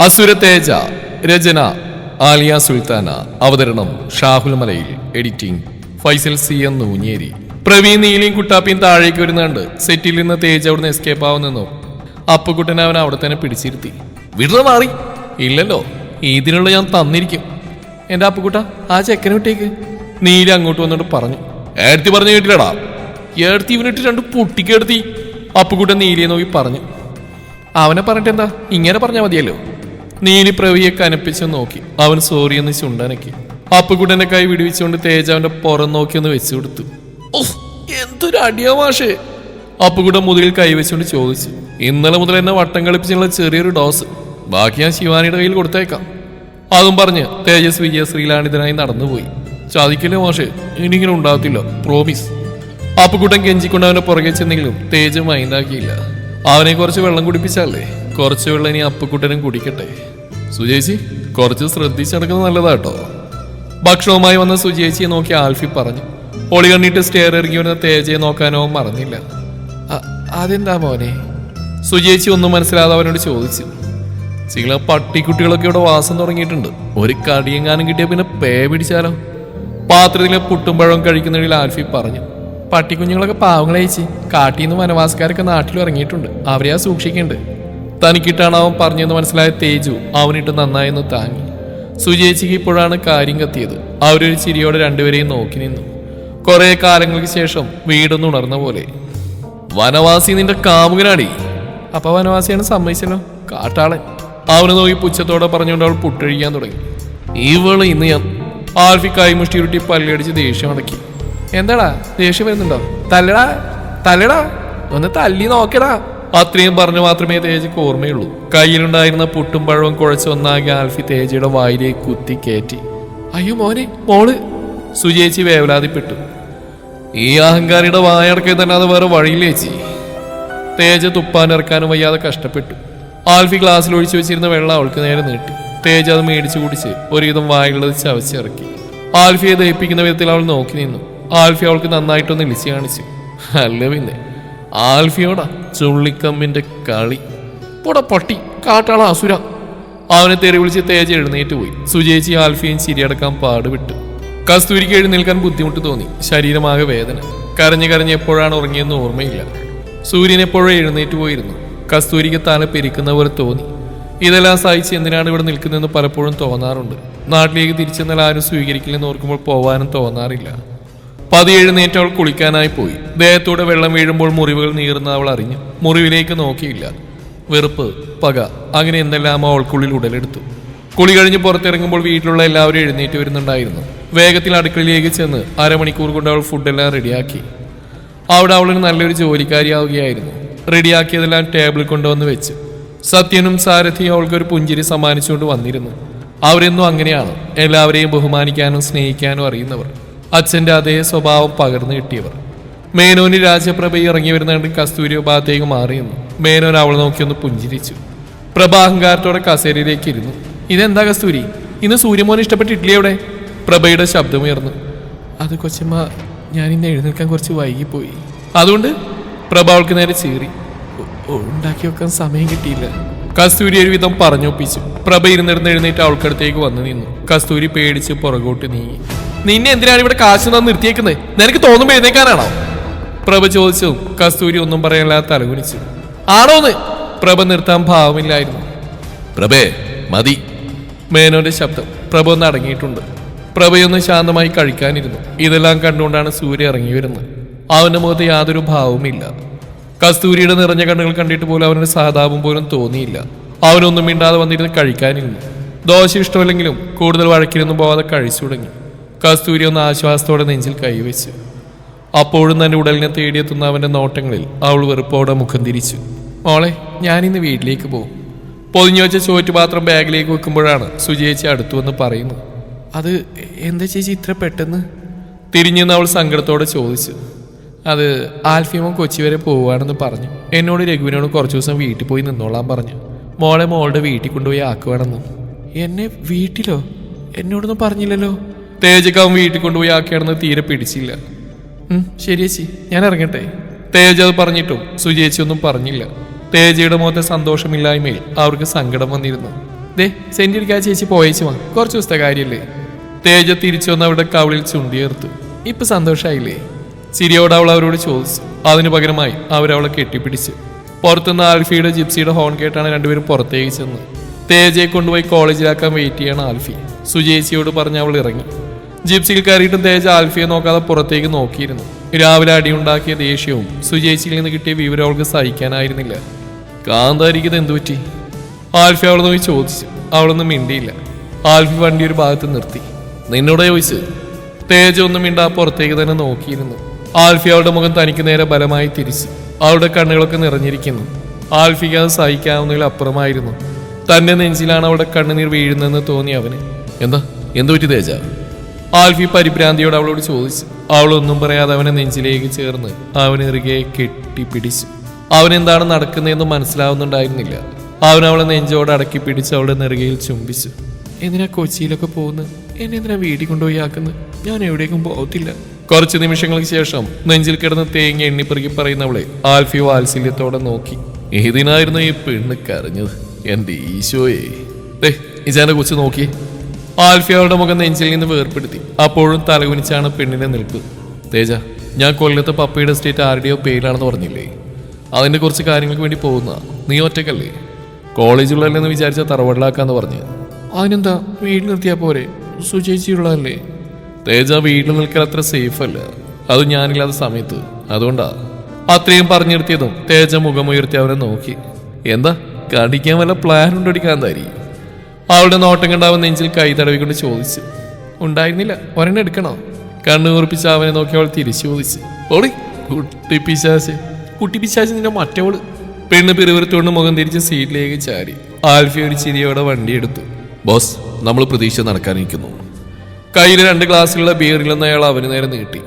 അസുര തേജ രചന ആലിയ സുൽത്താന. അവതരണം Shahul Malayil editing Faisal C N Noonjeri. Praveen നീലിയും കുട്ടാപ്പിയും താഴേക്ക് വരുന്നുണ്ട്. സെറ്റിൽ നിന്ന് തേജ് അവിടുന്ന് എസ്കേപ്പ് ആവുന്നെന്നോ? അപ്പുകുട്ടൻ അവൻ അവിടെ തന്നെ പിടിച്ചിരുത്തി. വിടുന്ന മാറി. ഇല്ലല്ലോ ഇതിനുള്ള ഞാൻ തന്നിരിക്കും. എന്റെ അപ്പുക്കുട്ട ആ ചെക്കനെ വിട്ടേക്ക്. നീലി അങ്ങോട്ട് വന്നിട്ട് പറഞ്ഞു. ഏടത്തി പറഞ്ഞു കേട്ടില്ലടാ. ഏടത്തി ഇവനിട്ട് രണ്ട് പൊട്ടിക്കെടുത്തി. അപ്പുക്കുട്ടൻ നീലിയെ നോക്കി പറഞ്ഞു. അവനെ പറഞ്ഞിട്ട് എന്താ ഇങ്ങനെ പറഞ്ഞാൽ മതിയല്ലോ. നീലി പ്രവിയെ കനപ്പിച്ച് നോക്കി. അവൻ സോറി എന്ന് ചുണ്ടനക്കി. അപ്പുകുട്ടന്റെ കൈ വിടുവിച്ചുകൊണ്ട് തേജ അവന്റെ പുറം നോക്കി ഒന്ന് വെച്ചു കൊടുത്തു. എന്തൊരു അടിയാ മാഷേ. അപ്പുക്കുട്ടൻ മുതലിൽ കൈവച്ചുകൊണ്ട് ചോദിച്ചു. ഇന്നലെ മുതൽ എന്നെ വട്ടം കളിപ്പിച്ചുള്ള ചെറിയൊരു ഡോസ് ബാക്കി ഞാൻ ശിവാനിയുടെ കയ്യിൽ കൊടുത്തേക്കാം. അതും പറഞ്ഞ് തേജസ് വിജയശ്രീലാണ് ഇതിനായി നടന്നുപോയി. ചതിക്കില്ലേ മാഷേ ഇനിങ്ങനെ ഉണ്ടാകത്തില്ല പ്രോമിസ് അപ്പുകുട്ടൻ കെഞ്ചിക്കൊണ്ട് അവന്റെ പുറകെ ചെന്നെങ്കിലും തേജ് മൈൻഡാക്കിയില്ല അവനെ കുറച്ച് വെള്ളം കുടിപ്പിച്ചല്ലേ കുറച്ച് വെള്ളം ഇനി അപ്പക്കുട്ടനും കുടിക്കട്ടെ. സുജേച്ചി കുറച്ച് ശ്രദ്ധിച്ചെടുക്കുന്നത് നല്ലതാട്ടോ ഭക്ഷണവുമായി വന്ന സുജേച്ചിയെ നോക്കി ആൽഫി പറഞ്ഞു ഒളി കണ്ണിട്ട് സ്റ്റെയർ ഇറങ്ങി വരുന്ന തേജയെ നോക്കാനോ മറന്നില്ല. "അ- അതെന്താ മോനെ? സുജേച്ചി ഒന്നും മനസ്സിലാതെ അവനോട് ചോദിച്ചു. ചില പട്ടിക്കുട്ടികളൊക്കെ ഇവിടെ വാസം തുടങ്ങിയിട്ടുണ്ട്. ഒരു കടിയെങ്ങാനും കിട്ടിയ പിന്നെ പേ പിടിച്ചാലോ? പാത്രത്തിലെ പുട്ടുംപഴവും കഴിക്കുന്നതിൽ ആൽഫി പറഞ്ഞു പട്ടിക്കുഞ്ഞുങ്ങളൊക്കെ പാവങ്ങളയച്ച് കാട്ടിൽ നിന്ന് വനവാസക്കാരൊക്കെ നാട്ടിൽ ഇറങ്ങിയിട്ടുണ്ട്. അവരെയാ സൂക്ഷിക്കേണ്ടത് തനിക്കിട്ടാണ് അവൻ പറഞ്ഞെന്ന് മനസ്സിലായ തേജു അവനിട്ട് നന്നായെന്ന് താങ്ങി. സുജേച്ചിക്ക് ഇപ്പോഴാണ് കാര്യം കത്തിയത്. അവരൊരു ചിരിയോടെ രണ്ടുപേരെയും നോക്കി നിന്നു. കുറെ കാലങ്ങൾക്ക് ശേഷം വീടൊന്ന് ഉണർന്ന പോലെ. വനവാസി നിന്റെ കാമുകനാടി. അപ്പൊ വനവാസിയാണ് സമ്മതിച്ചല്ലോ? കാട്ടാളൻ. അവനെ നോക്കി പുച്ഛത്തോടെ പറഞ്ഞുകൊണ്ട് അവൾ പുട്ടഴിക്കാൻ തുടങ്ങി. ഇവൾ ഇന്ന് ഞാൻ ആൽഫി കൈമുഷ്ടി ഉരുട്ടി പല്ലടിച്ച് ദേഷ്യം അടക്കി. എന്താടാ? ദേഷ്യം വരുന്നുണ്ടോ? തല്ലടാ. തല്ലടാ. ഒന്ന് തല്ലി നോക്കടാ അത്രയും പറഞ്ഞു മാത്രമേ തേജയ്ക്ക് ഓർമ്മയുള്ളൂ. കയ്യിലുണ്ടായിരുന്ന പുട്ടും പഴവും കുഴച്ച് ഒന്നാകെ ആൽഫി തേജയുടെ വായിലേക്ക് കുത്തി കയറ്റി. അയ്യോ മോനെ മോൾ. സുജേച്ചി വേവലാതിപ്പെട്ടു. ഈ അഹങ്കാരിയുടെ വായടക്കെ തന്നെ അത് വേറെ വഴിയിലേച്ചി തേജ തുപ്പാനിറക്കാനും വയ്യാതെ കഷ്ടപ്പെട്ടു. ആൽഫി ഗ്ലാസ്സിൽ ഒഴിച്ചു വെച്ചിരുന്ന വെള്ളം അവൾക്ക് നേരെ നീട്ടി. തേജ അത് മേടിച്ചു കുടിച്ച് ഒരുവിധം വായിലുള്ളത് ചവച്ചിറക്കി ആൽഫിയെ ദഹിപ്പിക്കുന്ന വിധത്തിൽ അവൾ നോക്കി നിന്നു. ആൽഫി അവൾക്ക് നന്നായിട്ടൊന്ന് ഇളിച്ചു കാണിച്ചു. അല്ല പിന്നെ ആൽഫിയോടാ ചുള്ളിക്കമ്മിന്റെ കളി. പൊട പട്ടി കാട്ടാള അസുര. അവനെ തെറി വിളിച്ച് തേജ എഴുന്നേറ്റ് പോയി. സുജേച്ചി ആൽഫിയും ചിരിയടക്കാൻ പാടുവിട്ടു കസ്തൂരിക്ക് എഴുന്നേൽക്കാൻ ബുദ്ധിമുട്ട് തോന്നി. ശരീരമാകെ വേദന. കരഞ്ഞു കരഞ്ഞ് എപ്പോഴാണ് ഉറങ്ങിയെന്ന് ഓർമ്മയില്ല. സൂര്യൻ എപ്പോഴും എഴുന്നേറ്റ് പോയിരുന്നു. കസ്തൂരിക്ക് തല പെരിക്കുന്ന പോലെ തോന്നി. ഇതെല്ലാം സഹിച്ച് എന്തിനാണ് ഇവിടെ നിൽക്കുന്നതെന്ന് പലപ്പോഴും തോന്നാറുണ്ട്. നാട്ടിലേക്ക് തിരിച്ചെന്നാൽ ആരും സ്വീകരിക്കില്ലെന്ന് ഓർക്കുമ്പോൾ പോവാനും തോന്നാറില്ല. പതി എഴുന്നേറ്റ് അവൾ കുളിക്കാനായി പോയി. ദേഹത്തൂടെ വെള്ളം വീഴുമ്പോൾ മുറിവുകൾ നീറുന്ന അവൾ അറിഞ്ഞു. മുറിവിലേക്ക് നോക്കിയില്ല. വെറുപ്പ് പക അങ്ങനെ എന്തെല്ലാം അവൾക്കുള്ളിൽ ഉടലെടുത്തു. കുളി കഴിഞ്ഞ് പുറത്തിറങ്ങുമ്പോൾ വീട്ടിലുള്ള എല്ലാവരും എഴുന്നേറ്റ് വരുന്നുണ്ടായിരുന്നു. വേഗത്തിൽ അടുക്കളയിലേക്ക് ചെന്ന് അരമണിക്കൂർ കൊണ്ട് അവൾ ഫുഡെല്ലാം റെഡിയാക്കി. അവിടെ അവളിന് നല്ലൊരു ജോലിക്കാരിയാവുകയായിരുന്നു. റെഡിയാക്കിയതെല്ലാം ടേബിളിൽ കൊണ്ടുവന്ന് വെച്ച്. സത്യനും സാരഥിയും അവൾക്കൊരു പുഞ്ചിരി സമ്മാനിച്ചുകൊണ്ട് വന്നിരുന്നു. അവരെന്നും അങ്ങനെയാണ്. എല്ലാവരെയും ബഹുമാനിക്കാനും സ്നേഹിക്കാനും അറിയുന്നവർ. അച്ഛന്റെ അതേ സ്വഭാവം പകർന്നു കിട്ടിയവർ. മേനോന് രാജപ്രഭ ഇറങ്ങി വരുന്ന കസ്തൂരി ഭാഗത്തേക്ക് മാറിയെന്നു മേനോൻ അവൾ നോക്കിയൊന്ന് പുഞ്ചിരിച്ചു. പ്രഭ അഹങ്കാരത്തോടെ കസേരയിലേക്ക് ഇരുന്നു. ഇതെന്താ കസ്തൂരി? ഇന്ന് സൂര്യമോൻ ഇഷ്ടപ്പെട്ട ഇഡ്ഡലി എവിടെ പ്രഭയുടെ ശബ്ദമുയർന്നു. അത് കൊച്ചമ്മ ഞാൻ ഇന്ന് എഴുന്നേൽക്കാൻ കുറച്ച് വൈകിപ്പോയി. അതുകൊണ്ട്? പ്രഭ അവൾക്ക് നേരെ ചീറി. "ഉ- ഉണ്ടാക്കി വെക്കാൻ സമയം കിട്ടിയില്ല. കസ്തൂരി ഒരുവിധം പറഞ്ഞൊപ്പിച്ചു. പ്രഭ ഇരുന്നിരുന്ന് എഴുന്നേറ്റ് അവൾക്കടുത്തേക്ക് വന്നു നിന്നു. കസ്തൂരി പേടിച്ച് പുറകോട്ട് നീങ്ങി. നിന്നെ എന്തിനാണ് ഇവിടെ കാശ് തന്നെ നിർത്തിയേക്കുന്നത്? നിനക്ക് തോന്നുമ്പോ എഴുന്നേക്കാനാണോ? പ്രഭ ചോദിച്ചു. കസ്തൂരി ഒന്നും പറയാനില്ലാതെ തലകുനിച്ചു. ആണോന്ന് പ്രഭ നിർത്താൻ ഭാവമില്ലായിരുന്നു. പ്രഭേ മതി. മേനോന്റെ ശബ്ദം പ്രഭ ഒന്ന് അടങ്ങിയിട്ടുണ്ട്. പ്രഭയൊന്ന് ശാന്തമായി കഴിക്കാനിരുന്നു. ഇതെല്ലാം കണ്ടുകൊണ്ടാണ് സൂര്യ ഇറങ്ങി വരുന്നത്. അവന്റെ മുഖത്ത് യാതൊരു ഭാവവുമില്ല കസ്തൂരിയുടെ നിറഞ്ഞ കണ്ണുകൾ കണ്ടിട്ട് പോലും അവനൊരു സഹതാപം പോലും തോന്നിയില്ല. അവനൊന്നും മിണ്ടാതെ വന്നിരുന്ന് കഴിക്കാനിരുന്നു. ദോശ ഇഷ്ടമല്ലെങ്കിലും കൂടുതൽ വഴക്കിലൊന്നും പോവാതെ കഴിച്ചു തുടങ്ങി. കസ്തൂരി ഒന്ന് ആശ്വാസത്തോടെ നെഞ്ചിൽ കൈവച്ചു. അപ്പോഴും തന്നെ ഉടലിനെ തേടിയെത്തുന്ന അവന്റെ നോട്ടങ്ങളിൽ അവൾ വെറുപ്പോടെ മുഖം തിരിച്ചു. മോളെ ഞാനിന്ന് വീട്ടിലേക്ക് പോകും. പൊതിഞ്ഞു വെച്ച ചോറ്റുപാത്രം ബാഗിലേക്ക് വെക്കുമ്പോഴാണ് സുജേച്ചി അടുത്തു വന്ന് പറയുന്നത്. അത് എന്താ ചേച്ചി ഇത്ര പെട്ടെന്ന്? തിരിഞ്ഞെന്ന് അവൾ സങ്കടത്തോടെ ചോദിച്ചു. അത് ആൽഫിയമോ കൊച്ചി വരെ പോവുകയാണെന്ന് പറഞ്ഞു. എന്നോട് രഘുവിനോട് കുറച്ച് ദിവസം വീട്ടിൽ പോയി നിന്നോളാൻ പറഞ്ഞു. മോളെ മോളുടെ വീട്ടിൽ കൊണ്ടുപോയി ആക്കുവാണെന്ന്. എന്നെ വീട്ടിലോ? എന്നോടൊന്നും പറഞ്ഞില്ലല്ലോ. തേജക്ക് അവൻ വീട്ടിൽ കൊണ്ടുപോയി ആക്കിയാണെന്ന് തീരെ പിടിച്ചില്ല. ശരി ചേച്ചി. ഞാൻ ഇറങ്ങട്ടെ. തേജ അത് പറഞ്ഞിട്ടും സുചേച്ചി ഒന്നും പറഞ്ഞില്ല. തേജയുടെ മുഖത്തെ സന്തോഷമില്ലായ്മയിൽ അവർക്ക് സങ്കടം വന്നിരുന്നു. ദേ സെന്റിരിക്കാ ചേച്ചി പോയേച്ചു വാ. കുറച്ച് ദിവസത്തെ കാര്യമല്ലേ തേജ തിരിച്ചു വന്ന് അവിടെ കവിളിൽ ചുണ്ടിയേർത്തു. ഇപ്പൊ സന്തോഷമായില്ലേ ചിരിയോട് അവൾ അവരോട് ചോദിച്ചു. അതിനു പകരമായി അവരവളെ കെട്ടിപ്പിടിച്ചു. പുറത്തുനിന്ന് ആൽഫിയുടെ ജിപ്സിയുടെ ഹോൺ കേട്ടാണ് രണ്ടുപേരും പുറത്തേക്ക് ചെന്ന് തേജയെ കൊണ്ടുപോയി കോളേജിലാക്കാൻ വെയിറ്റ് ചെയ്യാണ് ആൽഫി. സുജേച്ചിയോട് പറഞ്ഞ് അവൾ ഇറങ്ങി. ജിപ്സിയിൽ കയറിയിട്ടും തേജ ആൽഫിയെ നോക്കാതെ പുറത്തേക്ക് നോക്കിയിരുന്നു. രാവിലെ അടിയുണ്ടാക്കിയ ദേഷ്യവും സുജേച്ചിയിൽ നിന്ന് കിട്ടിയ വിവരം അവൾക്ക് സഹിക്കാനായിരുന്നില്ല. കാന്താരിക്കത് എന്തു പറ്റി? ആൽഫി അവളെ നോക്കി ചോദിച്ചു. അവളൊന്നും മിണ്ടിയില്ല. ആൽഫി വണ്ടി ഒരു ഭാഗത്ത് നിർത്തി. നിന്നോട് ചോദിച്ചു തേജ ഒന്നും മിണ്ടാ പുറത്തേക്ക് തന്നെ നോക്കിയിരുന്നു. ആൽഫി അവളുടെ മുഖം തനിക്ക് നേരെ ബലമായി തിരിച്ചു. അവളുടെ കണ്ണുകളൊക്കെ നിറഞ്ഞിരിക്കുന്നു. ആൽഫിക്ക് അത് സഹിക്കാവുന്നതിൽ അപ്പുറമായിരുന്നു. തന്റെ നെഞ്ചിലാണ് അവളുടെ കണ്ണുനീർ വീഴുന്നതെന്ന് തോന്നി അവന്. എന്താ? എന്തു പറ്റി തേജ? ആൽഫി പരിഭ്രാന്തിയോട് അവളോട് ചോദിച്ചു. അവളൊന്നും പറയാതെ അവനെ നെഞ്ചിലേക്ക് ചേർന്ന് അവനെറുകെ കെട്ടിപ്പിടിച്ചു. അവൻ എന്താണ് നടക്കുന്നതെന്ന് മനസ്സിലാവുന്നുണ്ടായിരുന്നില്ല. അവൻ അവളെ നെഞ്ചോട് അടക്കി പിടിച്ച് അവളുടെ നെറുകയിൽ ചുംബിച്ചു. എന്തിനാ കൊച്ചിയിലൊക്കെ പോകുന്നത് എന്നെ എന്തിനാ വീട്ടിൽ കൊണ്ടുപോയി ആക്കുന്നത് ഞാൻ എവിടേക്കും പോകത്തില്ല. കുറച്ച് നിമിഷങ്ങൾക്ക് ശേഷം നെഞ്ചിൽ കിടന്ന് തേങ്ങ എണ്ണിപ്പെറുക്കി പറയുന്നവളെ ആൽഫി വാത്സല്യത്തോടെ നോക്കി. ഏതിനായിരുന്നു ഈ പെണ്ണ് കരഞ്ഞത്? എന്റെ ഈശോയെ. ദേ ഇജാനെ കൊച്ചു നോക്കി ആൽഫി അവളുടെ മുഖം നെഞ്ചിൽ നിന്ന് വേർപ്പെടുത്തി. അപ്പോഴും തലകുനിച്ചാണ് പെണ്ണിനെ നിൽപ്പ്. തേജ ഞാൻ കൊല്ലത്തെ പപ്പയുടെ സ്റ്റേറ്റ് ആരുടെയോ പേരിലാണെന്ന് പറഞ്ഞില്ലേ? അതിന്റെ കുറച്ച് കാര്യങ്ങൾക്ക് വേണ്ടി പോകുന്ന നീ ഒറ്റക്കല്ലേ കോളേജുള്ളതല്ലെന്ന് വിചാരിച്ച തറവാടിലാക്കാന്ന് പറഞ്ഞു. അതിനെന്താ? വീട്ടിൽ നിർത്തിയാ പോരെ? സുചേച്ചിയുള്ളതല്ലേ? തേജ വീട്ടിൽ നിൽക്കാൻ അത്ര സേഫ് അല്ല. അത് ഞാനില്ലാത്ത സമയത്ത്. അതുകൊണ്ടാ. അത്രയും പറഞ്ഞിരുത്തിയതും തേജ മുഖമുയർത്തി അവനെ നോക്കി. എന്താ? കടിക്കാൻ വല്ല പ്ലാൻ ഉണ്ടടിക്കാൻ തരി അവളുടെ നോട്ടം കണ്ടാവൻ നെഞ്ചിൽ കൈ തടവിക്കൊണ്ട് ചോദിച്ചു. ഉണ്ടായിരുന്നില്ല. ഒരെണ്ണം എടുക്കണോ? കണ്ണു ഉറപ്പിച്ച് അവനെ നോക്കി അവൾ തിരിച്ചു ചോദിച്ചു. ഓടി കുട്ടി പിശാശ് കുട്ടി പിശാശ് നിന്റെ മറ്റവൾ. പെണ്ണ് പിറുവിറുത്തുകൊണ്ട് മുഖം തിരിച്ച് സീറ്റിലേക്ക് ചാരി ആൽഫി ഒരു ചിരിയോടെ വണ്ടി എടുത്തു. ബോസ് നമ്മൾ പ്രതീക്ഷ നടക്കാനിരിക്കുന്നു. കയ്യിൽ രണ്ട് ഗ്ലാസ്സിലുള്ള ബിയറിലെന്ന് അയാൾ അവന് നേരെ നീട്ടി.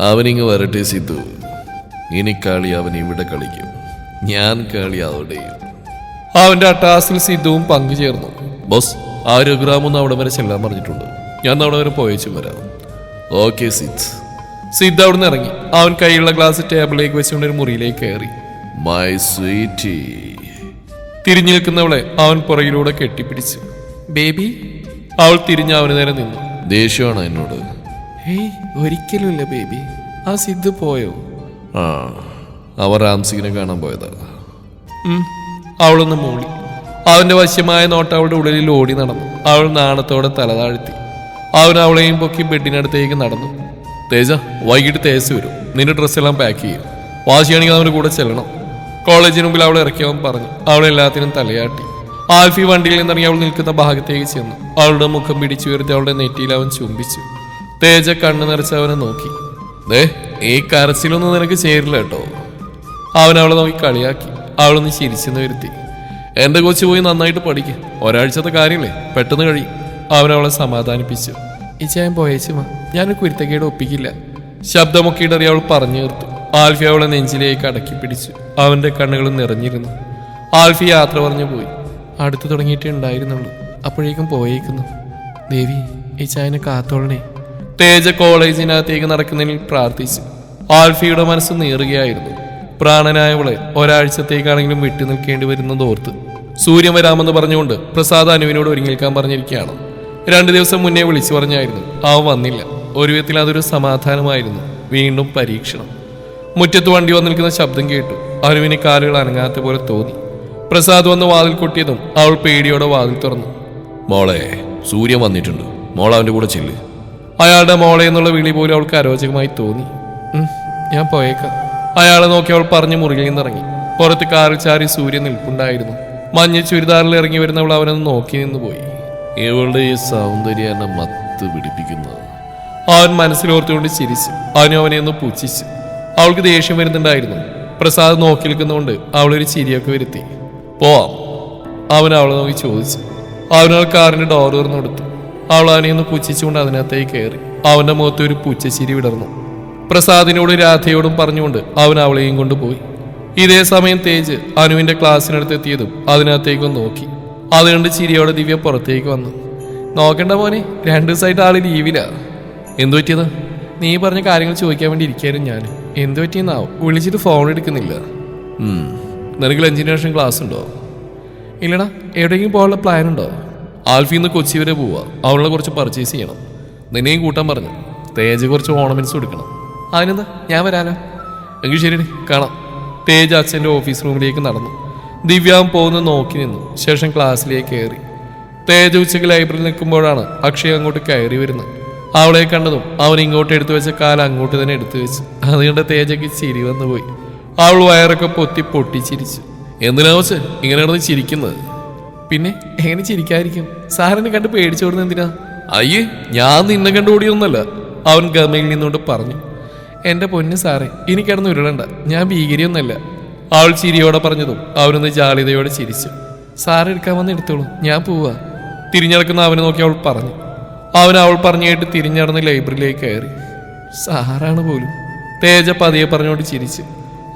അവനിങ്ങ് വരട്ടെ സിദ്ധു. ഇനി കളി അവൻ ഇവിടെ കളിക്കും. ഞാൻ കളി അവിടെയും അവന്റെ അട്ടാസിൽ സിദ്ധുവും പങ്കുചേർന്നു ബോസ് ആ രഘുറാമൊന്ന് അവിടെ വരെ ചെല്ലാൻ പറഞ്ഞിട്ടുണ്ട്. ഞാൻ അവിടെ വരെ പോയച്ചു വരാം. ഓക്കെ സിദ് സിദ്ധ അവിടെ നിന്ന് ഇറങ്ങി. അവൻ കയ്യിലുള്ള ഗ്ലാസ് ടേബിളിലേക്ക് വെച്ചുകൊണ്ട് ഒരു മുറിയിലേക്ക് കയറി. മൈ സ്വീറ്റി തിരിഞ്ഞു നിൽക്കുന്നവളെ അവൻ പുറകിലൂടെ കെട്ടിപ്പിടിച്ചു. ബേബി? അവൾ തിരിഞ്ഞ് അവന് നേരെ നിന്നു. ദേഷ്യമാണ് എന്നോട്? ഹേയ് ഒരിക്കലുമില്ല ബേബി. ആ സിദ്ധ് പോയോ? ആ അവർ റാംസിങ്ങിനെ കാണാൻ പോയതാ. ഉം. അവളൊന്ന് മൂളി. അവന്റെ വശ്യമായ നോട്ട് അവളുടെ ഉള്ളിൽ ഓടി നടന്നു. അവൾ നാണത്തോടെ തല താഴ്ത്തി. അവൻ അവളെയും പൊക്കി ബെഡിനടുത്തേക്ക് നടന്നു. തേജ വൈകിട്ട് തേജസ് വരും. നിന്റെ ഡ്രസ്സെല്ലാം പാക്ക് ചെയ്യും. വാശിയാണെങ്കിൽ അവന്റെ കൂടെ ചെല്ലണം. കോളേജിന് മുമ്പിൽ അവളെ ഇറക്കിയവൻ പറഞ്ഞു. അവളെല്ലാത്തിനും തലയാട്ടി. ആൽഫി വണ്ടിയിൽ നിന്നിറങ്ങി അവൾ നിൽക്കുന്ന ഭാഗത്തേക്ക് ചെന്നു. അവളുടെ മുഖം പിടിച്ചുയർത്തി അവളുടെ നെറ്റിയിൽ അവൻ ചുംബിച്ചു. തേജ കണ്ണു നിറച്ച് അവനെ നോക്കി. ദേ ഈ കരച്ചിലൊന്നും നിനക്ക് ചേരില്ല കേട്ടോ. അവൻ അവളെ നോക്കി കളിയാക്കി. അവളൊന്ന് ചിരിച്ചെന്ന് വരുത്തി എന്റെ കൊച്ചു പോയി നന്നായിട്ട് പഠിക്ക്. ഒരാഴ്ചത്തെ കാര്യമില്ലേ? പെട്ടെന്ന് കഴിയും. അവനവളെ സമാധാനിപ്പിച്ചു. ഇച്ചായൻ പോയേച്ചുമാ ഞാൻ കുരുത്തക്കേട് ഒപ്പിക്കില്ല. ശബ്ദമൊക്കെ ഇടറി അവൾ പറഞ്ഞു തീർത്തു ആൽഫി അവളെ നെഞ്ചിലേക്ക് അടക്കി പിടിച്ചു. അവന്റെ കണ്ണുകൾ നിറഞ്ഞിരുന്നു. ആൽഫി യാത്ര പറഞ്ഞു പോയി. അടുത്ത് തുടങ്ങിയിട്ടേ ഉണ്ടായിരുന്നുള്ളൂ. അപ്പോഴേക്കും പോയേക്കുന്നു. ദേവി ഇച്ചായനെ കാത്തോളണേ. തേജ കോളേജിനകത്തേക്ക് നടക്കുന്നതിൽ പ്രാർത്ഥിച്ചു. ആൽഫിയുടെ മനസ്സ് നീറുകയായിരുന്നു. പ്രാണനായവളെ ഒരാഴ്ചത്തേക്കാണെങ്കിലും വിട്ടു നിൽക്കേണ്ടി വരുന്നത് ഓർത്ത് സൂര്യൻ വരാമെന്ന് പറഞ്ഞുകൊണ്ട് പ്രസാദ് അനുവിനോട് ഒരുങ്ങിൽക്കാൻ പറഞ്ഞിരിക്കുകയാണ്. രണ്ടു ദിവസം മുന്നേ വിളിച്ചു പറഞ്ഞായിരുന്നു ആ വന്നില്ല. ഒരു വിധത്തിൽ അതൊരു സമാധാനമായിരുന്നു. വീണ്ടും പരീക്ഷണം. മുറ്റത്ത് വണ്ടി വന്നു നിൽക്കുന്ന ശബ്ദം കേട്ടു. അനുവിന് കാലുകൾ അനങ്ങാത്ത പോലെ തോന്നി. പ്രസാദ് വന്ന് വാതിൽ കൊട്ടിയതും അവൾ പേടിയോടെ വാതിൽ തുറന്നു. മോളെ സൂര്യൻ വന്നിട്ടുണ്ട്. മോൾ അവന്റെ കൂടെ ചെല്ല്. അയാളുടെ മോളെ എന്നുള്ള വിളി പോലും അവൾക്ക് അരോചകമായി തോന്നി. ഞാൻ പോയേക്കാം. അയാളെ നോക്കി അവൾ പറഞ്ഞു മുറിയിൽ നിന്നിറങ്ങി. പുറത്ത് കാറിൽ ചാരി സൂര്യൻ നിൽപ്പുണ്ടായിരുന്നു. മഞ്ഞ ചുരിദാറിൽ ഇറങ്ങി വരുന്നവൾ അവനൊന്ന് നോക്കി നിന്ന് പോയി ഇവളുടെ ഈ സൗന്ദര്യ എന്നെ മത്ത് പിടിപ്പിക്കുന്നത്. അവൻ മനസ്സിലോർത്തുകൊണ്ട് ചിരിച്ചു. അവനും അവനെ ഒന്ന് പൂച്ഛിച്ചു. അവൾക്ക് ദേഷ്യം വരുന്നുണ്ടായിരുന്നു. പ്രസാദ് നോക്കി നിൽക്കുന്നതുകൊണ്ട് അവളൊരു ചിരിയൊക്കെ വരുത്തി. പോവാം അവൻ അവളെ നോക്കി ചോദിച്ചു. അവനവൾ കാറിന്റെ ഡോർ തുറന്നു കൊടുത്തു അവൾ അവനെ ഒന്ന് പുച്ഛിച്ചുകൊണ്ട് അതിനകത്തേക്ക് കയറി. അവന്റെ മുഖത്ത് ഒരു പുച്ഛച്ചിരി വിടർന്നു. പ്രസാദിനോടും രാധയോടും പറഞ്ഞുകൊണ്ട് അവൻ അവളെയും കൊണ്ടുപോയി. ഇതേ സമയം തേജ് അനുവിന്റെ ക്ലാസ്സിനടുത്ത് എത്തിയതും അതിനകത്തേക്കും നോക്കി. അത് കണ്ട് ചിരിയോടെ ദിവ്യ പുറത്തേക്ക് വന്നു. നോക്കണ്ട മോനെ രണ്ടു ദിവസമായിട്ട് ആൾ ലീവിലാ. എന്തു പറ്റിയത്? നീ പറഞ്ഞ കാര്യങ്ങൾ ചോദിക്കാൻ വേണ്ടി ഇരിക്കായിരുന്നു ഞാൻ. എന്തു പറ്റിയെന്നാവും. വിളിച്ചിട്ട് ഫോൺ എടുക്കുന്നില്ല. നിനക്ക് എഞ്ചിനീയറിംഗ് ക്ലാസ് ഉണ്ടോ? ഇല്ലടാ എവിടെയെങ്കിലും പോകാനുള്ള പ്ലാൻ ഉണ്ടോ? ആൽഫിന്ന് കൊച്ചി വരെ പോവുക അവളെ കുറച്ച് പർച്ചേസ് ചെയ്യണം. നിന്നെയും കൂട്ടാൻ പറഞ്ഞു. തേജ് കുറച്ച് ഓർണമെന്റ്സ് കൊടുക്കണം അതിനെന്താ? ഞാൻ വരാലോ? എങ്കിൽ ശരി കാണാം. തേജ് അച്ഛന്റെ ഓഫീസ് റൂമിലേക്ക് നടന്നു. ദിവ്യാവും പോകുന്നു നോക്കി നിന്നു. ശേഷം ക്ലാസ്സിലേക്ക് കയറി. തേജ് ഉച്ചയ്ക്ക് ലൈബ്രറിയിൽ നിൽക്കുമ്പോഴാണ് അക്ഷയ് അങ്ങോട്ട് കയറി വരുന്നത്. അവളെ കണ്ടതും അവൻ ഇങ്ങോട്ട് എടുത്തു വെച്ച കാലം അങ്ങോട്ട് തന്നെ എടുത്തു വെച്ചു. അതുകൊണ്ട് തേജയ്ക്ക് ചിരി വന്നു പോയി. അവൾ വയറൊക്കെ പൊത്തി പൊട്ടിച്ചിരിച്ചു എന്തിനാ വെച്ച് ഇങ്ങനെ നടന്ന് ചിരിക്കുന്നത്? പിന്നെ എങ്ങനെ ചിരിക്കാതിരിക്കും? സാറിനെ കണ്ട് പേടിച്ചോടുന്ന എന്തിനാ? അയ്യേ ഞാൻ നിന്നെ കണ്ട് ഓടിയൊന്നല്ല അവൻ ഗമയിൽ നിന്നുകൊണ്ട് പറഞ്ഞു. എന്റെ പൊന്ന് സാറേ ഇനി കിടന്ന് ഉരുളണ്ട. ഞാൻ ഭീകരിയൊന്നല്ല അവൾ ചിരിയോടെ പറഞ്ഞതും അവനൊന്ന് ജാളിതയോടെ ചിരിച്ചു. സാറ് എടുക്കാൻ വന്ന് എടുത്തോളൂ ഞാൻ പോവാ. തിരിഞ്ഞടക്കുന്ന അവനെ നോക്കി അവൾ പറഞ്ഞു. അവൻ അവൾ പറഞ്ഞു കേട്ട് തിരിഞ്ഞടന്ന് ലൈബ്രറിയിലേക്ക് കയറി. സാറാണ് പോലും. തേജ പതിയെ പറഞ്ഞുകൊണ്ട് ചിരിച്ചു.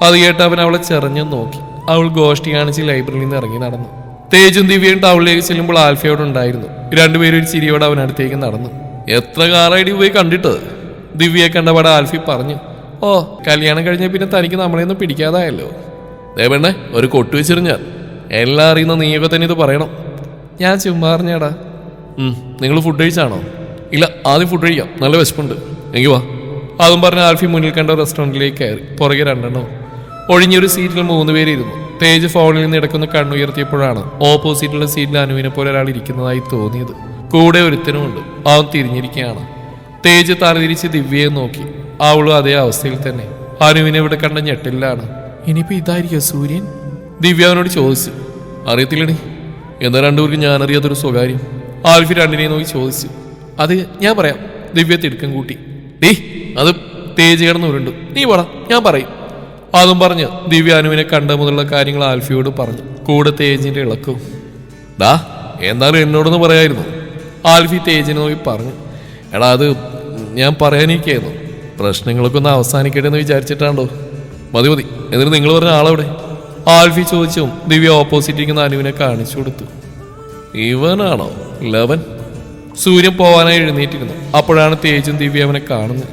അത് കേട്ട് അവൻ അവളെ ചെറഞ്ഞു നോക്കി. അവൾ ഗോഷ്ടി കാണിച്ച് ലൈബ്രറിയിൽ നിന്ന് ഇറങ്ങി നടന്നു. തേജും ദിവ്യയും ടൗണിലേക്ക് ചെല്ലുമ്പോൾ ആൽഫയോടുണ്ടായിരുന്നു രണ്ടുപേരും ഒരു ചിരിയോടെ അവൻ അടുത്തേക്ക് നടന്നു. എത്ര കാറായിട്ട് പോയി കണ്ടിട്ട്? ദിവ്യയെ കണ്ടപാടെ ആൽഫി പറഞ്ഞു ഓ കല്യാണം കഴിഞ്ഞ പിന്നെ തനിക്ക് നമ്മളെയൊന്നും പിടിക്കാതായല്ലോ. ദേവണ്ണേ ഒരു കൊട്ടു വെച്ചിരുഞ്ഞാൽ എല്ലാം അറിയുന്ന നീയൊക്കെ തന്നെ ഇത് പറയണം. ഞാൻ ചുമ്മാ അറിഞ്ഞാടാ നിങ്ങൾ ഫുഡ് കഴിച്ചാണോ? ഇല്ല ആദ്യം ഫുഡ് കഴിക്കാം. നല്ല വിശപ്പുണ്ട്. എങ്കിൽ വാ. അതും പറഞ്ഞ ആൽഫി മുന്നിൽ കണ്ട റെസ്റ്റോറന്റിലേക്ക് കയറി. പുറകെ രണ്ടെണ്ണം. ഒഴിഞ്ഞൊരു സീറ്റിൽ മൂന്ന് പേര് ഇരുന്നു. തേജ് ഫോണിൽ നിന്ന് ഇടക്കുന്ന കണ്ണുയർത്തിയപ്പോഴാണ് ഓപ്പോസിറ്റുള്ള സീറ്റിൽ അനുവിനെ പോലെ ഒരാൾ ഇരിക്കുന്നതായി തോന്നിയത്. കൂടെ ഒരുത്തനുമുണ്ട്. അവൻ തിരിഞ്ഞിരിക്കുകയാണ്. തേജ് തലതിരിച്ച് ദിവ്യയെ നോക്കി. അവളും അതേ അവസ്ഥയിൽ തന്നെ. അനുവിനെ ഇവിടെ കണ്ട ഞെട്ടിലാണ് ഇനിയിപ്പോ ഇതായിരിക്കോ സൂര്യൻ? ദിവ്യ അവനോട് ചോദിച്ചു. അറിയത്തില്ലടി. എന്നാ രണ്ടുപേർക്കും ഞാൻ അറിയാത്തൊരു സ്വകാര്യം? ആൽഫി രണ്ടിനെ നോക്കി ചോദിച്ചു. അത് ഞാൻ പറയാം. ദിവ്യ തിടുക്കം കൂട്ടി. ഡേ അത് തേജ് കിടന്ന് ഉരുണ്ടു. നീ പറ ഞാൻ പറയും. അതും പറഞ്ഞ് ദിവ്യ അനുവിനെ കണ്ട മുതലുള്ള കാര്യങ്ങൾ ആൽഫിയോട് പറഞ്ഞു. കൂടെ തേജിന്റെ ഇളക്കും ദാ എന്നാലും എന്നോടൊന്ന് പറയായിരുന്നു? ആൽഫി തേജിനെ നോക്കി പറഞ്ഞു. എടാ അത് ഞാൻ പറയാനിരിക്കായിരുന്നു. പ്രശ്നങ്ങളൊക്കെ ഒന്ന് അവസാനിക്കട്ടെ എന്ന് വിചാരിച്ചിട്ടാണ്ടോ മതി മതി. എന്നിട്ട് നിങ്ങൾ പറഞ്ഞ ആളെവിടെ? ആൽഫി ചോദിച്ചും ദിവ്യ ഓപ്പോസിറ്റ് ഇരിക്കുന്ന അനുവിനെ കാണിച്ചു കൊടുത്തു. ഇവനാണോ? ലവൻ? സൂര്യൻ പോവാനായി എഴുന്നേറ്റിരുന്നു. അപ്പോഴാണ് തേജും ദിവ്യ അവനെ കാണുന്നത്.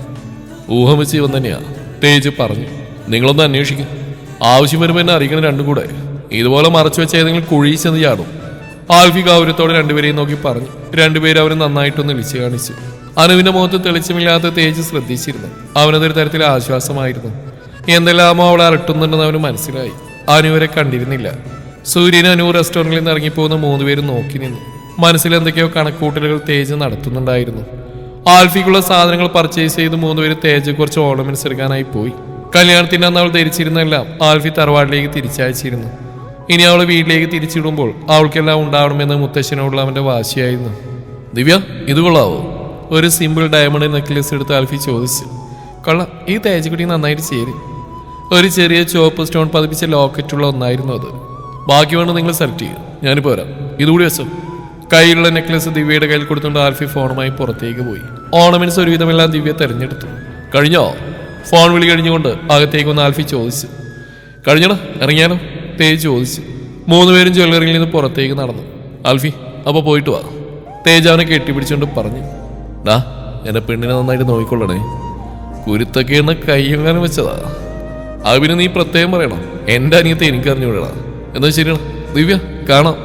ഊഹം വെച്ച് ഇവൻ തന്നെയാ. തേജ് പറഞ്ഞു നിങ്ങളൊന്ന് അന്വേഷിക്കും. ആവശ്യം വരുമ്പോൾ എന്നെ അറിയിക്കണം രണ്ടും കൂടെ. ഇതുപോലെ മറച്ചു വെച്ച ഏതെങ്കിലും കുഴിച്ച് ചെന്ന് ചാടും. ആൽഫി ഗൗരവത്തോടെ രണ്ടുപേരെയും നോക്കി പറഞ്ഞു. രണ്ടുപേരും അവരെ നന്നായിട്ടൊന്ന് വിളിച്ചു കാണിച്ചു. അനുവിന്റെ മുഖത്ത് തെളിച്ചമില്ലാത്ത തേജ് ശ്രദ്ധിച്ചിരുന്നു. അവനതൊരു തരത്തിൽ ആശ്വാസമായിരുന്നു. എന്തെല്ലാമോ അവളെ അലട്ടുന്നുണ്ടെന്ന് അവന് മനസ്സിലായി. അനുവരെ കണ്ടിരുന്നില്ല. സൂര്യൻ അനു റെസ്റ്റോറന്റിൽ നിന്ന് ഇറങ്ങിപ്പോകുന്ന മൂന്നുപേരും നോക്കി നിന്നു. മനസ്സിൽ എന്തൊക്കെയോ കണക്കൂട്ടലുകൾ തേജ് നടത്തുന്നുണ്ടായിരുന്നു. ആൽഫിക്കുള്ള സാധനങ്ങൾ പർച്ചേസ് ചെയ്ത് മൂന്നുപേര് തേജ് കുറച്ച് ഓർണമെന്റ്സ് എടുക്കാനായി പോയി. കല്യാണത്തിന് അന്ന് അവൾ ധരിച്ചിരുന്നെല്ലാം ആൽഫി തറവാടിലേക്ക് തിരിച്ചയച്ചിരുന്നു. ഇനി അവൾ വീട്ടിലേക്ക് തിരിച്ചിടുമ്പോൾ അവൾക്കെല്ലാം ഉണ്ടാവണമെന്ന് മുത്തശ്ശനോടുള്ള അവന്റെ വാശിയായിരുന്നു. ദിവ്യ ഇത് കൊള്ളാവോ? ഒരു സിമ്പിൾ ഡയമണ്ട് നെക്ലേസ് എടുത്ത് ആൽഫി ചോദിച്ചു കൊള്ളാം ഈ തേജക്കുട്ടി നന്നായിട്ട് ചേരും. ഒരു ചെറിയ ചുവപ്പ് സ്റ്റോൺ പതിപ്പിച്ച ലോക്കറ്റുള്ള ഒന്നായിരുന്നു അത്. ബാക്കി വേണം നിങ്ങൾ സെലക്ട് ചെയ്യുക. ഞാനിപ്പോൾ വരാം. ഇതുകൂടി വെച്ചോ. കയ്യിലുള്ള നെക്ലസ് ദിവ്യയുടെ കയ്യിൽ കൊടുത്തുകൊണ്ട് ആൽഫി ഫോണുമായി പുറത്തേക്ക് പോയി. ഓർണമെന്റ്സ് ഒരുവിധമെല്ലാം ദിവ്യ തെരഞ്ഞെടുത്തു. കഴിഞ്ഞോ? ഫോൺ വിളി കഴിഞ്ഞുകൊണ്ട് അകത്തേക്ക് വന്ന് ആൽഫി ചോദിച്ചു കഴിഞ്ഞോ ഇറങ്ങിയാലോ? തേജ് ചോദിച്ചു മൂന്നുപേരും ജ്വല്ലറിയിൽ നിന്ന് പുറത്തേക്ക് നടന്നു. ആൽഫി അപ്പോൾ പോയിട്ട് വാ. തേജ് അവനെ കെട്ടിപ്പിടിച്ചുകൊണ്ട് പറഞ്ഞു. ഡാ എന്നെ പെണ്ണിനെ നന്നായിട്ട് നോക്കിക്കൊള്ളണേ. കുരുത്തൊക്കെ എണ്ണ കയ്യങ്ങാനും വെച്ചതാ. അത് നീ പ്രത്യേകം പറയണം. എന്റെ അനിയത്തെ എനിക്ക് അറിഞ്ഞുവിടണം എന്നാ ശരിയാണ് ദിവ്യ കാണാം.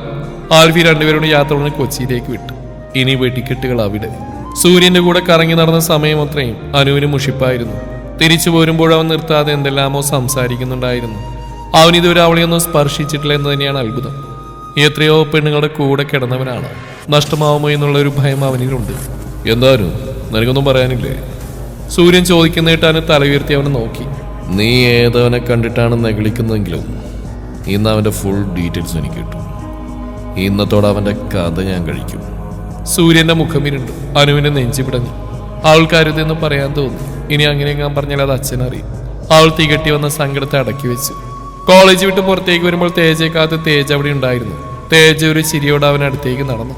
ആൽഫി രണ്ടുപേരോട് യാത്ര ഉടനെ കൊച്ചിയിലേക്ക് വിട്ടു. ഇനി വെടിക്കെട്ടുകൾ അവിടെ. സൂര്യന്റെ കൂടെ കറങ്ങി നടന്ന സമയം അത്രയും അനുവിന് മുഷിപ്പായിരുന്നു. തിരിച്ചു പോരുമ്പോൾ അവൻ നിർത്താതെ എന്തെല്ലാമോ സംസാരിക്കുന്നുണ്ടായിരുന്നു. അവൻ ഇതുവരെ അവളെയൊന്നും സ്പർശിച്ചിട്ടില്ല എന്ന് തന്നെയാണ് അത്ഭുതം. എത്രയോ പെണ്ണുങ്ങളുടെ കൂടെ കിടന്നവനാണ്. നഷ്ടമാവുമോ എന്നുള്ള ഒരു ഭയം അവനിലുണ്ട്. എന്തായാലും നിനക്കൊന്നും പറയാനില്ലേ? സൂര്യൻ ചോദിക്കുന്നേട്ടാണ് തല ഉയർത്തി അവനെ നോക്കി. നീ ഏതവനെ കണ്ടിട്ടാണ് നെഗളിക്കുന്നതെങ്കിലും ഇന്ന് അവന്റെ ഫുൾ ഡീറ്റെയിൽസ് എനിക്ക് കിട്ടും. ഇന്നത്തോടെ അവന്റെ കഥ ഞാൻ കഴിക്കും. സൂര്യന്റെ മുഖം ഇരുണ്ടു. അനുവിന്റെ നെഞ്ചി പിടഞ്ഞു. അവൾക്കരുതെന്ന് പറയാൻ തോന്നി. ഇനി അങ്ങനെ ഞാൻ പറഞ്ഞാൽ അത് അച്ഛനറിയും. അവൾ തികട്ടി വന്ന സങ്കടത്തെ അടക്കി വെച്ചു. കോളേജ് വിട്ട് പുറത്തേക്ക് വരുമ്പോൾ തേജയെ കാത്ത് തേജ് അവിടെ ഉണ്ടായിരുന്നു. തേജ് ഒരു ചിരിയോടെ അവൻ അടുത്തേക്ക് നടന്നു.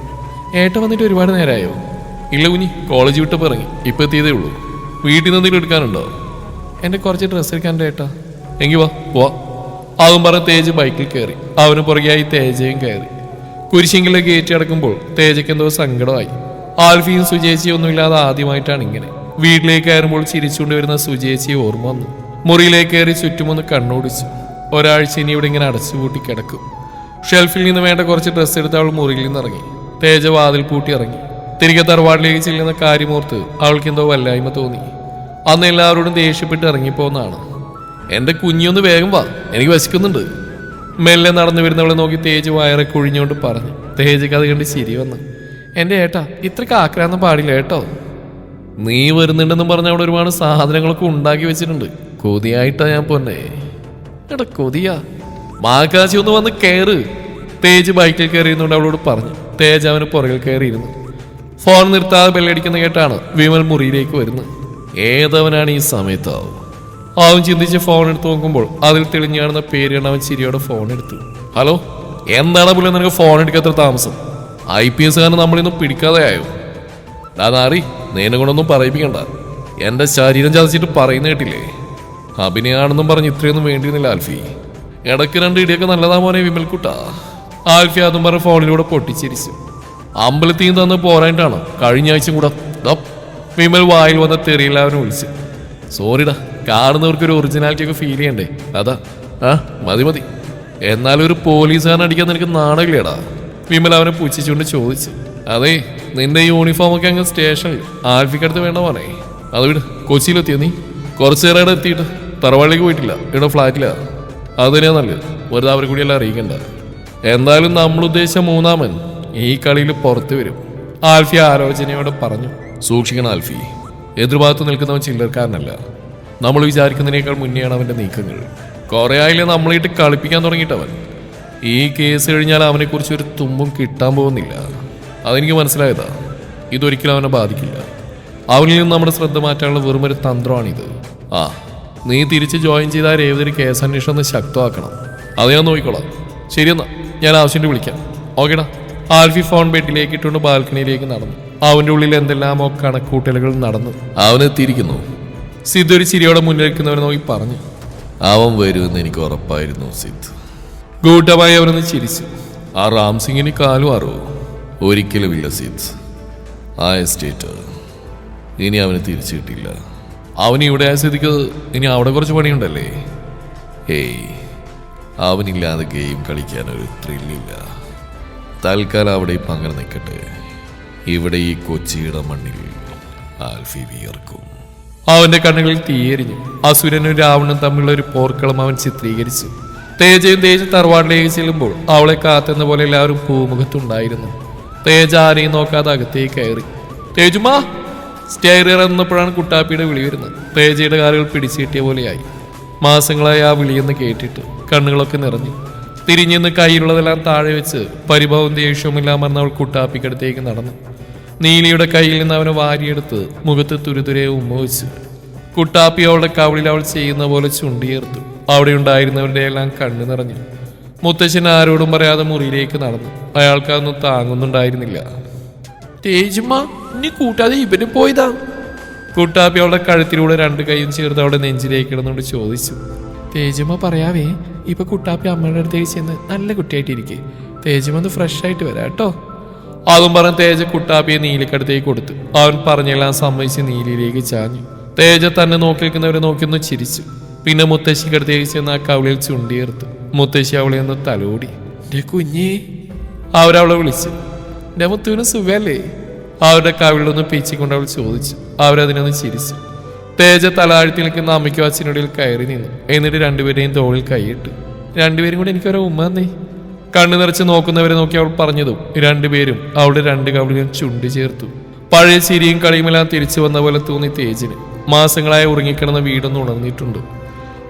ഏട്ട വന്നിട്ട് ഒരുപാട് നേരമായോ? ഇല്ല കുഞ്ഞി കോളേജ് വിട്ട് ഇറങ്ങി ഇപ്പൊ എത്തിയതേ ഉള്ളൂ. വീട്ടിൽ നിന്ന് എന്തെങ്കിലും എടുക്കാനുണ്ടോ? എന്റെ കുറച്ച് ഡ്രസ്സ് എടുക്കാന്റെ ഏട്ടാ. എങ്കി വാ പോവാ. അതും പറഞ്ഞ് തേജ് ബൈക്കിൽ കയറി അവന് പുറകെയായി തേജയും കയറി. കുരിശിങ്കിലെ ഗേറ്റ് അടക്കുമ്പോൾ തേജയ്ക്ക് എന്തോ സങ്കടമായി. ആൽഫിയും സുജേച്ചിയും ഒന്നുമില്ലാതെ ആദ്യമായിട്ടാണ് ഇങ്ങനെ. വീട്ടിലേക്ക് കയറുമ്പോൾ ചിരിച്ചുകൊണ്ട് വരുന്ന സുജേച്ചിയെ ഓർമ്മ വന്നു. മുറിയിലേക്ക് കയറി ചുറ്റുമൊന്ന് കണ്ണോടിച്ചു. ഒരാഴ്ച ഇനി ഇവിടെ ഇങ്ങനെ അടച്ചുപൂട്ടി കിടക്കും. ഷെൽഫിൽ നിന്ന് വേണ്ട കുറച്ച് ഡ്രസ്സ് എടുത്ത് അവൾ മുറിയിൽ നിന്ന് ഇറങ്ങി. തേജ വാതിൽ പൂട്ടി ഇറങ്ങി. തിരികെ തറവാടിലേക്ക് ചെല്ലുന്ന കാര്യമോർത്ത് അവൾക്ക് എന്തോ വല്ലായ്മ തോന്നി. അന്ന് എല്ലാവരോടും ദേഷ്യപ്പെട്ട് ഇറങ്ങിപ്പോന്നാണ്. എന്റെ കുഞ്ഞൊന്ന് വേഗം വാ എനിക്ക് വശിക്കുന്നുണ്ട്. മെല്ലെ നടന്നു വരുന്നവളെ നോക്കി തേജ് വയറെ കുഴിഞ്ഞുകൊണ്ട് പറഞ്ഞു. തേജക്ക് അത് കണ്ട് ശരി വന്നു. എന്റെ ഏട്ടാ ഇത്രക്ക് ആക്രാന്തം പാടില്ല ഏട്ടോ നീ വരുന്നുണ്ടെന്നും പറഞ്ഞ അവിടെ ഒരുപാട് സാധനങ്ങളൊക്കെ ഉണ്ടാക്കി വെച്ചിട്ടുണ്ട്. കൊതിയായിട്ടാ ഞാൻ പൊന്നെ. എടാ കൊതിയാ. മാക്കാശി ഒന്ന് വന്ന് കയറ് തേജ് ബൈക്കിൽ കയറിയുന്നുണ്ട് അവളോട് പറഞ്ഞു. തേജ് അവന് പുറകിൽ കയറിയിരുന്നു. ഫോൺ നിർത്താതെ ബെല്ലടിക്കുന്ന കേട്ടാണ് വിമൽ മുറിയിലേക്ക് വരുന്നത്. ഏതവനാണ് ഈ സമയത്താവും? അവൻ ചിന്തിച്ച് ഫോൺ എടുത്ത് നോക്കുമ്പോൾ അതിൽ തെളിഞ്ഞു കാണുന്ന പേര് കണ്ട് അവൻ ചിരിയോടെ ഫോൺ എടുത്തു. ഹലോ എന്താണ് പുള്ളി നിനക്ക് ഫോൺ എടുക്കാത്ര താമസം? ഐ പി എസ് കാരണം നമ്മളിന്ന് പിടിക്കാതെയായോ അതാറി നേനെ കൊണ്ടൊന്നും പറയിപ്പിക്കണ്ട. എന്റെ ശരീരം ചതച്ചിട്ട് പറയുന്ന കേട്ടില്ലേ? അഭിനയാണെന്നും പറഞ്ഞ് ഇത്രയൊന്നും വേണ്ടിയിരുന്നില്ല ആൽഫി. ഇടയ്ക്ക് രണ്ട് ഇടിയൊക്കെ നല്ലതാ മോനെ വിമൽക്കുട്ട. ആൽഫി അതും പറഞ്ഞ് ഫോണിലൂടെ പൊട്ടിച്ചിരിച്ചു. അമ്പലത്തിൽ നിന്ന് തന്ന് പോരായിട്ടാണ് കഴിഞ്ഞ ആഴ്ച കൂടെ വിമൽ വായിൽ വന്ന തെറിയില്ല അവനെ വിളിച്ചു സോറിടാ കാണുന്നവർക്ക് ഒരു ഒറിജിനാലിറ്റി ഒക്കെ ഫീൽ ചെയ്യണ്ടേ? അതാ ആ മതി മതി. എന്നാലും ഒരു പോലീസുകാരൻ അടിക്കാൻ എനിക്ക് നാണകില്ലേടാ വിമൽ അവനെ പുച്ഛിച്ചുകൊണ്ട് ചോദിച്ചു. അതേ നിന്റെ യൂണിഫോം ഒക്കെ അങ്ങ് സ്റ്റേഷനിൽ. ആൽഫിക്കടുത്ത് വേണ്ട പോനെ അത് വിട് കൊച്ചിയിലെത്തിയോ നീ? കുറച്ച് നേരം ഇവിടെ എത്തിയിട്ട് തറവാളിലേക്ക് പോയിട്ടില്ല. ഇവിടെ ഫ്ലാറ്റിലാ. അത് തന്നെയാ നല്ലത്. വെറുതെ അവരെ കൂടി അറിയിക്കണ്ട. എന്തായാലും നമ്മൾ ഉദ്ദേശിച്ച മൂന്നാമൻ ഈ കളിയിൽ പുറത്തു വരും. ആൽഫി ആലോചനയോട് പറഞ്ഞു. സൂക്ഷിക്കണം ആൽഫി. എതിർഭാഗത്ത് നിൽക്കുന്നവൻ ചില്ലർക്കാരനല്ല. നമ്മൾ വിചാരിക്കുന്നതിനേക്കാൾ മുന്നെയാണ് അവന്റെ നീക്കങ്ങൾ. കുറെ ആയില്ലേ നമ്മളിട്ട് കളിപ്പിക്കാൻ തുടങ്ങിയിട്ടവൻ. ഈ കേസ് കഴിഞ്ഞാൽ അവനെക്കുറിച്ച് ഒരു തുമ്പും കിട്ടാൻ പോകുന്നില്ല. അതെനിക്ക് മനസ്സിലായതാ. ഇതൊരിക്കലും അവനെ ബാധിക്കില്ല. അവനിൽ നിന്ന് നമ്മുടെ ശ്രദ്ധ മാറ്റാനുള്ള വെറുമൊരു തന്ത്രമാണിത്. ആ നീ തിരിച്ച് ജോയിൻ ചെയ്താൽ ഏതൊരു കേസ് അന്വേഷണം ഒന്ന് ശക്തമാക്കണം. അത് ഞാൻ നോക്കിക്കോളാം. ശരിയെന്നാ. ഞാൻ ആവശ്യത്തിന് വിളിക്കാം. ഓക്കേടാ. ആൽഫി ഫോൺ ബെഡിലേക്ക് ഇട്ടുകൊണ്ട് ബാൽക്കണിയിലേക്ക് നടന്നു. അവന്റെ ഉള്ളിൽ എന്തെല്ലാമോ കണക്കൂട്ടലുകൾ നടന്നു. അവനെത്തിയിരിക്കുന്നു സിദ്ധ് ഒരു ചിരിയോടെ മുന്നിലിരിക്കുന്നവരെ നോക്കി പറഞ്ഞു. അവൻ വരുമെന്ന് എനിക്ക് ഉറപ്പായിരുന്നു സിദ്ധ്. ഗൂഢമായി അവനൊന്ന് ചിരിച്ചു. ആ റാം സിംഗിന് കാലും അറിവോ? ഒരിക്കലുമില്ല സിദ്ധ്. ആ എസ്റ്റേറ്റ് ഇനി അവന് തിരിച്ചു കിട്ടില്ല. അവൻ ഇവിടെ ആയ സ്ഥിതിക്ക് ഇനി അവിടെ കുറച്ച് പണിയുണ്ടല്ലേ? ഏയ് അവനില്ലാതെ ഗെയിം കളിക്കാൻ ഒരു ത്രില്ലില്ല തൽക്കാലം അവിടെ ഇപ്പം അങ്ങനെ നിൽക്കട്ടെ. ഇവിടെ ഈ കൊച്ചിയുടെ മണ്ണിൽ ആൽഫി വിയർക്കും. അവന്റെ കണ്ണുകളിൽ തീയെരിഞ്ഞു. അസുരനും രാവണനും തമ്മിലുള്ള ഒരു പോർക്കളം അവൻ ചിത്രീകരിച്ചു. തേജയും തേജ തറവാടിലേക്ക് ചെല്ലുമ്പോൾ അവളെ കാത്തുന്ന പോലെ എല്ലാവരും പൂമുഖത്തുണ്ടായിരുന്നു. തേജ ആരെയും നോക്കാതെ അകത്തേക്ക് കയറി. തേജുമാ സ്റ്റെയർ ഇറന്നപ്പോഴാണ് കുട്ടാപ്പിയുടെ വിളി വരുന്നത്. തേജയുടെ കാലുകൾ പിടിച്ചു കിട്ടിയ പോലെയായി. മാസങ്ങളായി ആ വിളിയെന്ന് കേട്ടിട്ട് കണ്ണുകളൊക്കെ നിറഞ്ഞു. തിരിഞ്ഞെന്ന് കയ്യിലുള്ളതെല്ലാം താഴെ വെച്ച് പരിഭവം ദേഷ്യവുമെല്ലാം മറന്ന് അവൾ കുട്ടാപ്പിക്കടുത്തേക്ക് നടന്നു. നീലിയുടെ കയ്യിൽ നിന്ന് അവനെ വാരിയെടുത്ത് മുഖത്ത് തുരുതുരെ ഉമ്മ വെച്ചു കുട്ടാപ്പി അവളുടെ കവളിൽ അവൾ ചെയ്യുന്ന പോലെ ചുണ്ടിയേർത്തു. അവിടെ ഉണ്ടായിരുന്നവരുടെ എല്ലാം കണ്ണു നിറഞ്ഞു. മുത്തശ്ശൻ ആരോടും പറയാതെ മുറിയിലേക്ക് നടന്നു. അയാൾക്കതൊന്നും താങ്ങുന്നുണ്ടായിരുന്നില്ല. തേജുമ്മ നീ കൂട്ടാതെ ഇവന് പോയതാ. കുട്ടാപ്പി അവളുടെ കഴുത്തിലൂടെ രണ്ട് കൈയും ചേർത്ത് അവളുടെ നെഞ്ചിലേക്ക് കിടന്നുകൊണ്ട് ചോദിച്ചു. തേജുമ്മ പറയാവേ ഇപ്പൊ കുട്ടാപ്പി അമ്മയുടെ അടുത്തേക്ക് ചെന്ന് നല്ല കുട്ടിയായിട്ടിരിക്കെ. വന്ന് ഫ്രഷ് ആയിട്ട് വരാം കേട്ടോ. അതും പറഞ്ഞ് തേജ കുട്ടാപ്പിയെ നീലിക്കടുത്തേക്ക് കൊടുത്തു. അവൻ പറഞ്ഞെല്ലാം സമ്മതിച്ച് നീലിയിലേക്ക് ചാഞ്ഞു. തേജ തന്നെ നോക്കി നിൽക്കുന്നവരെ നോക്കിയൊന്ന് ചിരിച്ചു. പിന്നെ മുത്തശ്ശിക്കടുത്തേക്ക് ചെന്ന് ആ കവിളിൽ ചുണ്ടിയേർത്തു മുത്തശ്ശി അവളെ ഒന്ന് തലോടി. എന്റെ കുഞ്ഞേ അവരവളെ വിളിച്ചു. എന്റെ മുത്തുവിന് സുഖല്ലേ? അവരുടെ കവിളിലൊന്ന് പീച്ചിക്കൊണ്ട് അവൾ ചോദിച്ചു. അവരതിനൊന്ന് ചിരിച്ചു. തേജ തലാഴ്ത്തി നിൽക്കുന്ന അമ്മയ്ക്കും അച്ഛനോടിൽ കയറി നിന്നു. എന്നിട്ട് രണ്ടുപേരെയും തോളിൽ കൈയിട്ട് രണ്ടുപേരും കൂടി എനിക്കൊരു ഉമ്മ തന്നേ. കണ്ണു നിറച്ച് നോക്കുന്നവരെ നോക്കി അവൾ പറഞ്ഞതും രണ്ടുപേരും അവളുടെ രണ്ട് കവിളിലും ചുണ്ടി ചേർത്തു. പഴയ ചിരിയും കളിയുമെല്ലാം തിരിച്ചു വന്ന പോലെ തോന്നി തേജിന്. മാസങ്ങളായി ഉറങ്ങിക്കിടന്ന വീടൊന്ന് ഉണർന്നിട്ടുണ്ട്.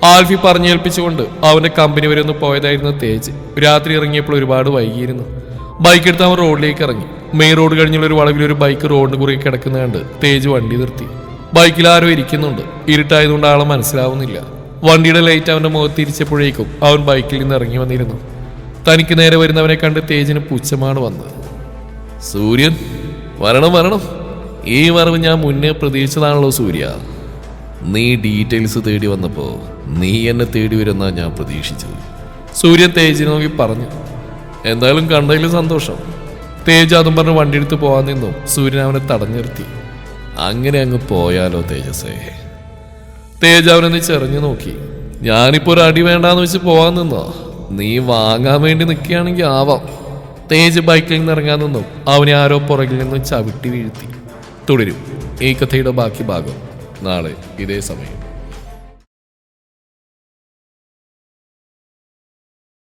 ആൽഫി പറഞ്ഞേൽപ്പിച്ചുകൊണ്ട് അവന്റെ കമ്പനി വരെ ഒന്ന് പോയതായിരുന്നു തേജ്. രാത്രി ഇറങ്ങിയപ്പോൾ ഒരുപാട് വൈകിയിരുന്നു. ബൈക്ക് എടുത്ത് അവൻ റോഡിലേക്ക് ഇറങ്ങി. മെയിൻ റോഡ് കഴിഞ്ഞുള്ള ഒരു വളവിൽ ഒരു ബൈക്ക് റോഡിന് കുറുകെ കിടക്കുന്ന കണ്ട് തേജ് വണ്ടി നിർത്തി. ബൈക്കിൽ ആരോ ഇരിക്കുന്നുണ്ട്. ഇരുട്ടായതുകൊണ്ട് ആളെ മനസ്സിലാവുന്നില്ല. വണ്ടിയുടെ ലൈറ്റ് അവന്റെ മുഖത്ത് തിരിച്ചപ്പോഴേക്കും അവൻ ബൈക്കിൽ നിന്ന് ഇറങ്ങി വന്നിരുന്നു. തനിക്ക് നേരെ വരുന്നവനെ കണ്ട് തേജിന് പുച്ഛമാണ് വന്നത്. സൂര്യൻ വരണം വരണം. ഈ വരവ് ഞാൻ മുന്നേ പ്രതീക്ഷിച്ചതാണല്ലോ സൂര്യ. നീ ഡീറ്റെയിൽസ് തേടി വന്നപ്പോ നീ എന്നെ തേടി വരുന്ന ഞാൻ പ്രതീക്ഷിച്ചത് സൂര്യൻ തേജിനെ നോക്കി പറഞ്ഞു. എന്തായാലും കണ്ടതിൽ സന്തോഷം. തേജ് അതും പറഞ്ഞ് വണ്ടി എടുത്ത് പോകാൻ നിന്നു. സൂര്യൻ അവനെ തടഞ്ഞു നിർത്തി. അങ്ങനെ അങ്ങ് പോയാലോ തേജസേ തേജ് അവനൊന്ന് ചെറിഞ്ഞു നോക്കി. ഞാനിപ്പോ ഒരു അടി വേണ്ടാന്ന് വെച്ച് പോകാൻ നിന്നോ? നീ വാങ്ങാൻ വേണ്ടി നിൽക്കുകയാണെങ്കിൽ ആവാം. തേജ് ബൈക്കിൽ നിന്ന് ഇറങ്ങാൻ നിന്നും. അവനെ ആരോ പുറകിൽ നിന്നും ചവിട്ടി വീഴ്ത്തി. തുടരും. ഈ കഥയുടെ ബാക്കി ഭാഗം നാളെ ഇതേ സമയം.